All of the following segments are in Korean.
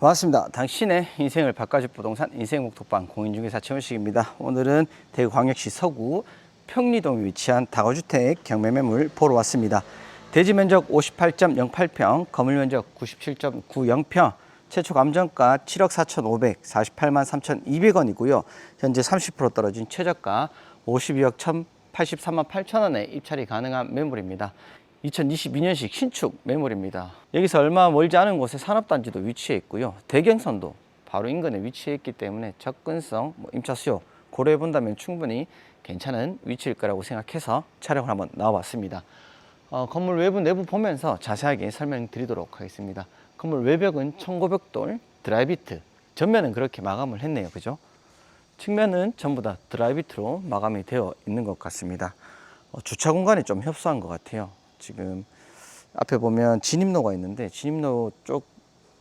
반갑습니다. 당신의 인생을 바꿔줄 부동산 인생목톡방 공인중개사 최원식입니다. 오늘은 대구광역시 서구 평리동에 위치한 다가주택 경매 매물 보러 왔습니다. 대지 면적 58.08평, 건물 면적 97.90평, 최초 감정가 7억 4,548만 3,200원이고요. 현재 30% 떨어진 최저가 52억 1,083만 8천 원에 입찰이 가능한 매물입니다. 2022년식 신축 매물입니다. 여기서 얼마 멀지 않은 곳에 산업단지도 위치해 있고요. 대경선도 바로 인근에 위치해 있기 때문에 접근성, 뭐 임차 수요 고려해 본다면 충분히 괜찮은 위치일 거라고 생각해서 촬영을 한번 나와봤습니다. 어, 건물 외부 내부 보면서 자세하게 설명드리도록 하겠습니다. 건물 외벽은 1900돌 드라이비트 전면은 그렇게 마감을 했네요. 그죠? 측면은 전부 다 드라이비트로 마감이 되어 있는 것 같습니다. 어, 주차 공간이 좀 협소한 것 같아요. 지금 앞에 보면 진입로가 있는데 진입로 쪽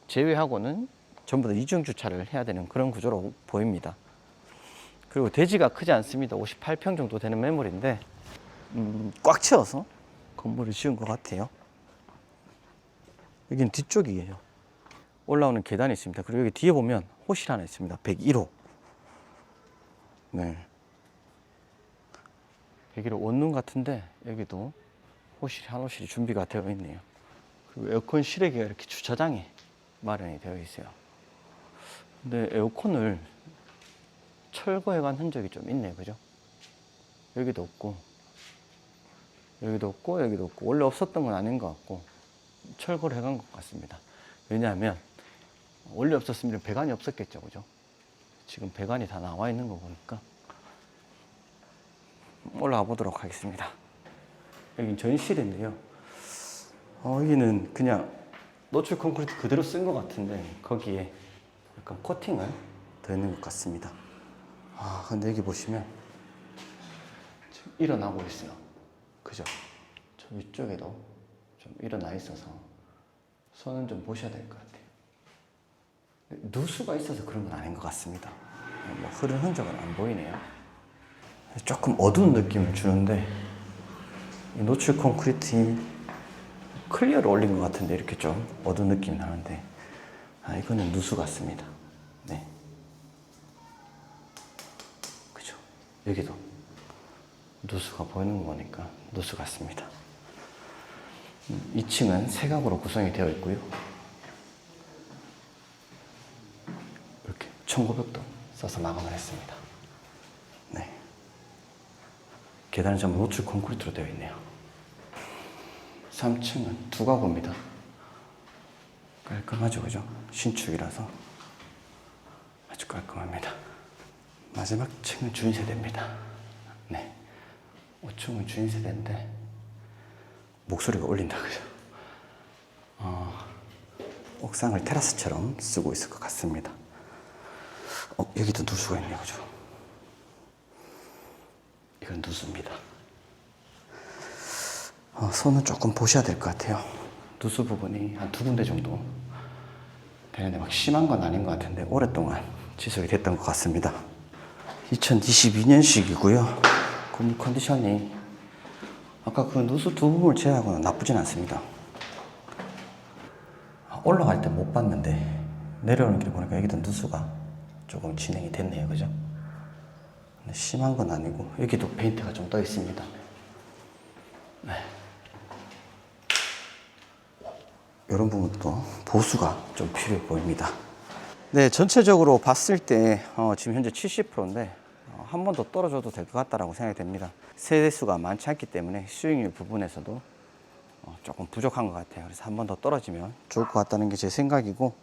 제외하고는 전부 다 이중 주차를 해야 되는 그런 구조로 보입니다. 그리고 대지가 크지 않습니다. 58평 정도 되는 매물인데 음, 꽉 채워서 건물을 지은 것 같아요. 여기는 뒤쪽이에요. 올라오는 계단이 있습니다. 그리고 여기 뒤에 보면 호실 하나 있습니다. 101호. 네. 101호 원룸 같은데 여기도 호실이 한 호실이 준비가 되어 있네요. 그리고 에어컨 실외기가 이렇게 주차장에 마련이 되어 있어요. 근데 에어컨을 철거해 간 흔적이 좀 있네요. 그죠? 여기도 없고 여기도 없고 여기도 없고 원래 없었던 건 아닌 것 같고 철거를 해간 것 같습니다. 왜냐하면 원래 없었으면 배관이 없었겠죠, 그죠? 지금 배관이 다 나와 있는 거 보니까 올라가 보도록 하겠습니다. 여기 전실인데요. 어, 여기는 그냥 노출 콘크리트 그대로 쓴 것 같은데 거기에 약간 코팅을 더 있는 것 같습니다. 아, 근데 여기 보시면 지금 일어나고 있어요. 그죠? 저 위쪽에도 좀 일어나 있어서 손은 좀 보셔야 될 것 같아요. 누수가 있어서 그런 건 아닌 것 같습니다. 뭐 흐른 흔적은 안 보이네요. 조금 어두운 느낌을 주는데 이 노출 콘크리트 클리어를 올린 것 같은데 이렇게 좀 어두운 느낌이 나는데 아 이거는 누수 같습니다. 네. 그죠? 여기도 누수가 보이는 거 보니까 누수 같습니다. 2층은 세각으로 구성이 되어 있고요. 이렇게 1900도 써서 마감을 했습니다. 네. 계단은 전부 노출 콘크리트로 되어 있네요. 3층은 두 가구입니다. 깔끔하죠, 그죠? 신축이라서 아주 깔끔합니다. 마지막 층은 주인 세대입니다. 네. 5층은 주인 세대인데 목소리가 울린다, 그죠? 어, 옥상을 테라스처럼 쓰고 있을 것 같습니다. 어, 여기도 누수가 있네요, 그죠? 이건 누수입니다. 어, 손은 조금 보셔야 될 것 같아요. 누수 부분이 한 두 군데 정도 되는데 막 심한 건 아닌 것 같은데 오랫동안 지속이 됐던 것 같습니다. 2022년식이고요. 건물 컨디션이 아까 그 누수 두 부분을 제외하고는 나쁘진 않습니다. 아, 올라갈 때 못 봤는데 내려오는 길 보니까 여기도 누수가 조금 진행이 됐네요, 그죠? 근데 심한 건 아니고 여기도 페인트가 좀 떠 있습니다. 네. 이런 부분도 보수가 좀 필요해 보입니다. 네, 전체적으로 봤을 때 어, 지금 현재 70%인데 어, 한번 더 떨어져도 될 것 같다라고 생각이 됩니다. 세대수가 많지 않기 때문에 수익률 부분에서도 어, 조금 부족한 것 같아요. 그래서 한 번 더 떨어지면 좋을 것 같다는 게 제 생각이고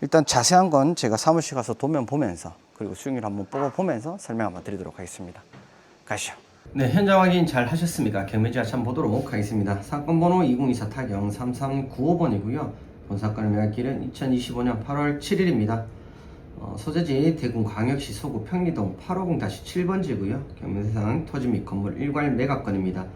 일단 자세한 건 제가 사무실 가서 도면 보면서 그리고 수익률 한번 뽑아 보면서 설명 한번 드리도록 하겠습니다. 가시죠. 네, 현장 확인 잘 하셨습니까? 경매지와 참 보도록 하겠습니다. 사건 번호 2024 타경 3395번이고요. 본 사건의 매각일은 2025년 8월 7일입니다. 어, 소재지 대구 광역시 서구 평리동 850-7번지고요. 경매대상 토지 및 건물 일괄 매각건입니다.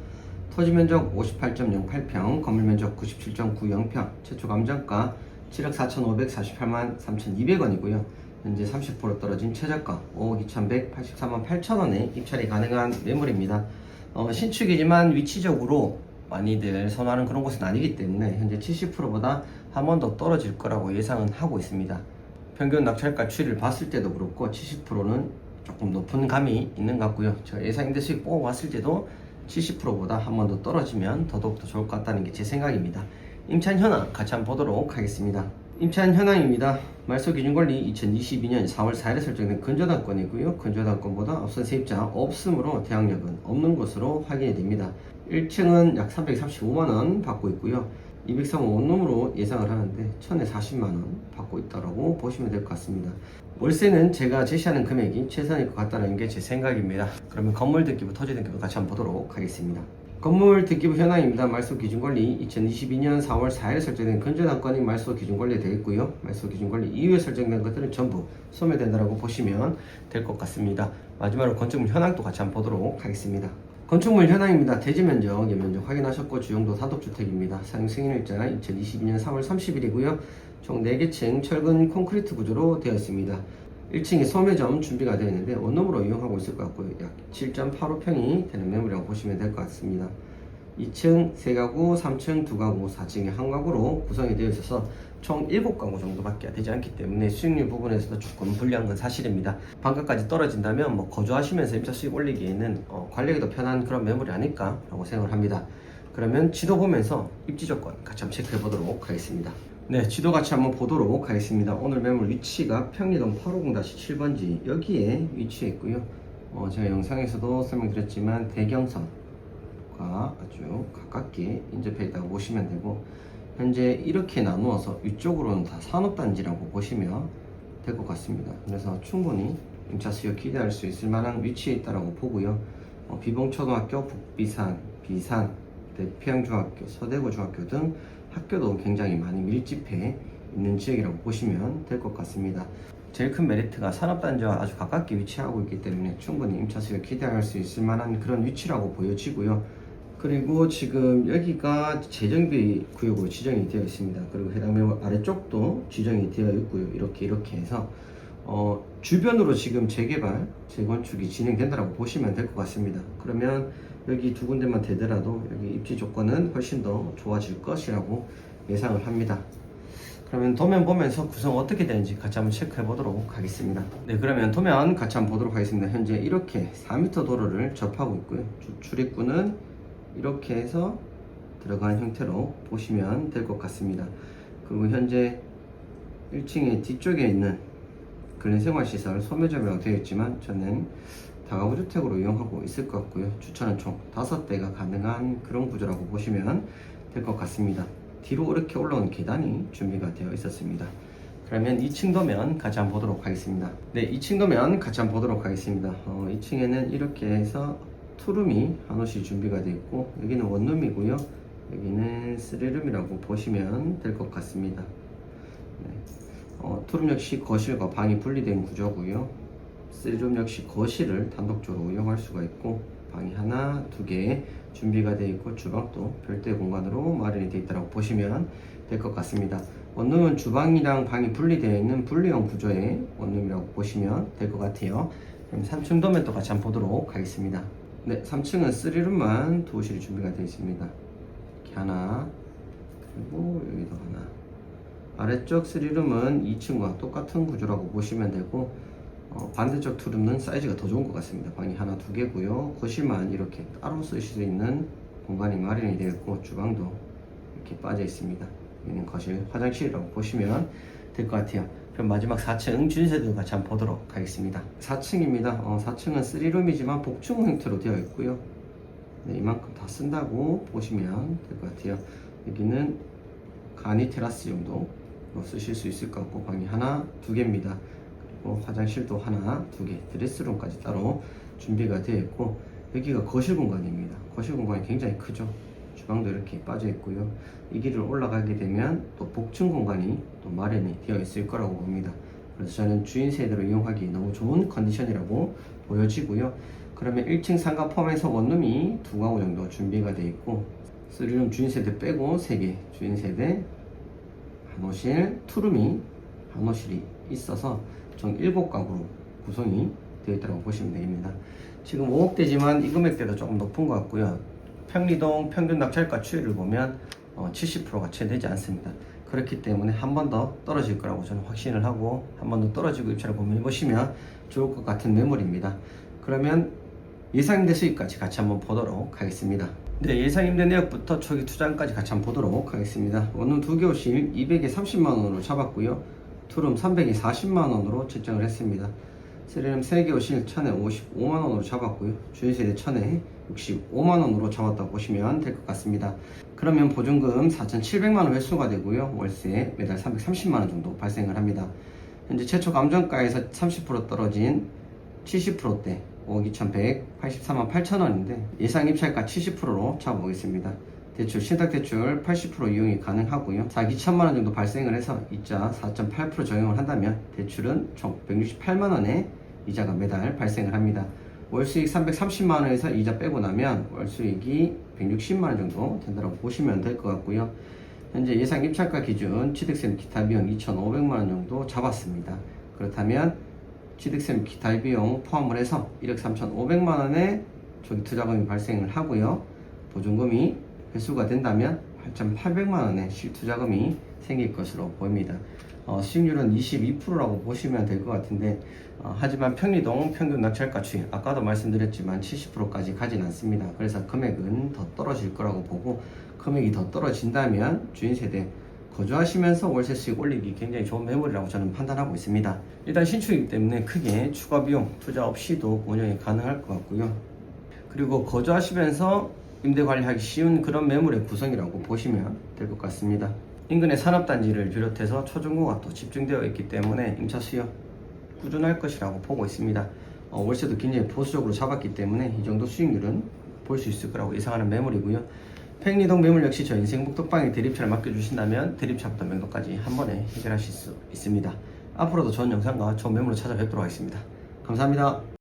토지 면적 58.08평, 건물 면적 97.90평, 최초 감정가 7억 4,548만 3,200원이고요. 현재 30% 떨어진 최저가 5억 2,183만 8천 원에 입찰이 가능한 매물입니다. 어, 신축이지만 위치적으로 많이들 선호하는 그런 곳은 아니기 때문에 현재 70%보다 한 번 더 떨어질 거라고 예상은 하고 있습니다. 평균 낙찰가 추이를 봤을 때도 그렇고 70%는 조금 높은 감이 있는 것 같고요. 제가 예상 임대 수익 보고 봤을 때도 70%보다 한 번 더 떨어지면 더더욱 더 좋을 것 같다는 게 제 생각입니다. 임차인 현황 같이 한번 보도록 하겠습니다. 임차인 현황입니다. 말소 기준 권리 2022년 4월 4일에 설정된 근저당권이고요. 근저당권보다 앞선 세입자 없으므로 대항력은 없는 것으로 확인이 됩니다. 1층은 약 335만 원 받고 있고요. 203호 원룸으로 예상을 하는데 1000에 40만 원 받고 있다고 보시면 될 것 같습니다. 월세는 제가 제시하는 금액이 최선일 것 같다는 게 제 생각입니다. 그러면 건물 등기부, 토지 등기부 같이 한번 보도록 하겠습니다. 건물 등기부 현황입니다. 말소 기준 권리 2022년 4월 4일에 설정된 근저당권이 말소 기준 권리에 되어 있고요. 말소 기준 권리 이후에 설정된 것들은 전부 소멸된다고 보시면 될 것 같습니다. 마지막으로 건축물 현황도 같이 한번 보도록 하겠습니다. 건축물 현황입니다. 대지 면적, 예 면적 확인하셨고 주용도 단독주택입니다. 사용 승인일자 2022년 3월 30일이고요. 총 4개 층 철근 콘크리트 구조로 되어 있습니다. 1층에 소매점 준비가 되어 있는데 원룸으로 이용하고 있을 것 같고요. 약 7.85평이 되는 매물이라고 보시면 될 것 같습니다. 2층 3가구, 3층 2가구, 4층에 한 가구로 구성이 되어 있어서 총 7가구 정도밖에 되지 않기 때문에 수익률 부분에서도 조금 불리한 건 사실입니다. 반가까지 떨어진다면 뭐 거주하시면서 임차 수익 올리기에는 어, 관리하기 도 편한 그런 매물이 아닐까라고 생각을 합니다. 그러면 지도 보면서 입지 조건 같이 한번 체크해 보도록 하겠습니다. 네, 지도 같이 한번 보도록 하겠습니다. 오늘 매물 위치가 평리동 850-7번지 여기에 위치해 있고요. 어, 제가 영상에서도 설명드렸지만 대경선 과 아주 가깝게 인접해 있다고 보시면 되고 현재 이렇게 나누어서 위쪽으로는 다 산업단지라고 보시면 될 것 같습니다. 그래서 충분히 임차 수요 기대할 수 있을 만한 위치에 있다고 보고요. 어, 비봉초등학교, 북비산, 비산, 대평중학교, 서대구 중학교 등 학교도 굉장히 많이 밀집해 있는 지역이라고 보시면 될 것 같습니다. 제일 큰 메리트가 산업단지와 아주 가깝게 위치하고 있기 때문에 충분히 임차 수요 기대할 수 있을 만한 그런 위치라고 보여지고요. 그리고 지금 여기가 재정비 구역으로 지정이 되어 있습니다. 그리고 해당 매물 아래쪽도 지정이 되어 있고요. 이렇게 이렇게 해서 어, 주변으로 지금 재개발, 재건축이 진행된다고 보시면 될 것 같습니다. 그러면 여기 두 군데만 되더라도 여기 입지 조건은 훨씬 더 좋아질 것이라고 예상을 합니다. 그러면 도면 보면서 구성 어떻게 되는지 같이 한번 체크해 보도록 하겠습니다. 네, 그러면 도면 같이 한번 보도록 하겠습니다. 현재 이렇게 4m 도로를 접하고 있고요. 주- 출입구는 이렇게 해서 들어간 형태로 보시면 될 것 같습니다. 그리고 현재 1층의 뒤쪽에 있는 근린생활시설 소매점이라고 되어 있지만 저는 다가구 주택으로 이용하고 있을 것 같고요. 주차는 총 5대가 가능한 그런 구조라고 보시면 될 것 같습니다. 뒤로 이렇게 올라온 계단이 준비가 되어 있었습니다. 그러면 2층 도면 같이 한번 보도록 하겠습니다. 네, 2층 도면 같이 한번 보도록 하겠습니다. 어, 2층에는 이렇게 해서 투룸이 한 옷이 준비가 되어 있고 여기는 원룸이고요. 여기는 쓰리룸이라고 보시면 될 것 같습니다. 네. 어, 투룸 역시 거실과 방이 분리된 구조고요. 쓰리룸 역시 거실을 단독적으로 이용할 수가 있고 방이 하나, 두 개 준비가 되어 있고 주방도 별도의 공간으로 마련이 되어 있다고 보시면 될 것 같습니다. 원룸은 주방이랑 방이 분리되어 있는 분리형 구조의 원룸이라고 보시면 될 것 같아요. 그럼 3층 도면 또 같이 한번 보도록 하겠습니다. 네, 3층은 3룸만 도실이 준비가 되어 있습니다. 이렇게 하나, 그리고 여기도 하나. 아래쪽 3룸은 2층과 똑같은 구조라고 보시면 되고 어, 반대쪽 투룸은 사이즈가 더 좋은 것 같습니다. 방이 하나 두 개고요. 거실만 이렇게 따로 쓰실 수 있는 공간이 마련이 되어 있고 주방도 이렇게 빠져 있습니다. 여기는 거실, 화장실이라고 보시면 될 것 같아요. 그럼 마지막 4층 준세도 같이 한번 보도록 하겠습니다. 4층입니다. 어, 4층은 3룸이지만 복층 형태로 되어 있고요. 네, 이만큼 다 쓴다고 보시면 될 것 같아요. 여기는 간이 테라스 정도로 쓰실 수 있을 것 같고 방이 하나, 두 개입니다. 화장실도 하나, 두 개, 드레스룸까지 따로 준비가 되어 있고 여기가 거실 공간입니다. 거실 공간이 굉장히 크죠. 주방도 이렇게 빠져 있고요. 이 길을 올라가게 되면 또 복층 공간이 또 마련이 되어 있을 거라고 봅니다. 그래서 저는 주인 세대로 이용하기 너무 좋은 컨디션이라고 보여지고요. 그러면 1층 상가 포함해서 원룸이 두 가구 정도 준비가 되어 있고 3룸 주인 세대 빼고 3개 주인 세대 한 호실, 투룸이 한 호실이 있어서 총 7가구로 구성이 되어 있다고 보시면 됩니다. 지금 5억대지만 이 금액대도 조금 높은 것 같고요. 평리동 평균 낙찰가 추이를 보면 어, 70%가 채 되지 않습니다. 그렇기 때문에 한 번 더 떨어질 거라고 저는 확신을 하고 한 번 더 떨어지고 입찰을 고민해 보시면 좋을 것 같은 매물입니다. 그러면 예상임대 수익까지 같이 한번 보도록 하겠습니다. 네, 예상임대 내역부터 초기 투자금까지 같이 한번 보도록 하겠습니다. 원룸 두개 오실 200에 30만 원으로 잡았고요. 투룸 300에 40만 원으로 책정을 했습니다. 세례름 3개 오실 1000에 55만 원으로 잡았고요. 주인세대 1000에 65만 원으로 잡았다고 보시면 될 것 같습니다. 그러면 보증금 4,700만 원 회수가 되고요. 월세 매달 330만 원 정도 발생을 합니다. 현재 최초 감정가에서 30% 떨어진 70%대 5억 2,184만 8천 원인데 예상 입찰가 70%로 잡아보겠습니다. 대출 신탁대출 80% 이용이 가능하고요. 4억 2천만 원 정도 발생을 해서 이자 4.8% 적용을 한다면 대출은 총 168만 원의 이자가 매달 발생을 합니다. 월 수익 330만 원에서 이자 빼고 나면 월 수익이 160만 원 정도 된다고 보시면 될 것 같고요. 현재 예상 입찰가 기준 취득세 기타 비용 2,500만 원 정도 잡았습니다. 그렇다면 취득세 기타 비용 포함을 해서 1억 3,500만 원의 조기 투자금이 발생을 하고요. 보증금이 회수가 된다면 8,800만 원의 실투자금이 생길 것으로 보입니다. 어, 수익률은 22%라고 보시면 될 것 같은데 어, 하지만 평리동 평균 낙찰가 추이 아까도 말씀드렸지만 70%까지 가진 않습니다. 그래서 금액은 더 떨어질 거라고 보고 금액이 더 떨어진다면 주인 세대 거주하시면서 월세 수익 올리기 굉장히 좋은 매물이라고 저는 판단하고 있습니다. 일단 신축이기 때문에 크게 추가 비용 투자 없이도 운영이 가능할 것 같고요. 그리고 거주하시면서 임대 관리하기 쉬운 그런 매물의 구성이라고 보시면 될 것 같습니다. 인근의 산업단지를 비롯해서 초중고가 또 집중되어 있기 때문에 임차 수요 꾸준할 것이라고 보고 있습니다. 어, 월세도 굉장히 보수적으로 잡았기 때문에 이 정도 수익률은 볼 수 있을 거라고 예상하는 매물이고요. 팽리동 매물 역시 저 인생북덕방에 대립차를 맡겨주신다면 대립차부터 명도까지 한 번에 해결하실 수 있습니다. 앞으로도 좋은 영상과 좋은 매물로 찾아뵙도록 하겠습니다. 감사합니다.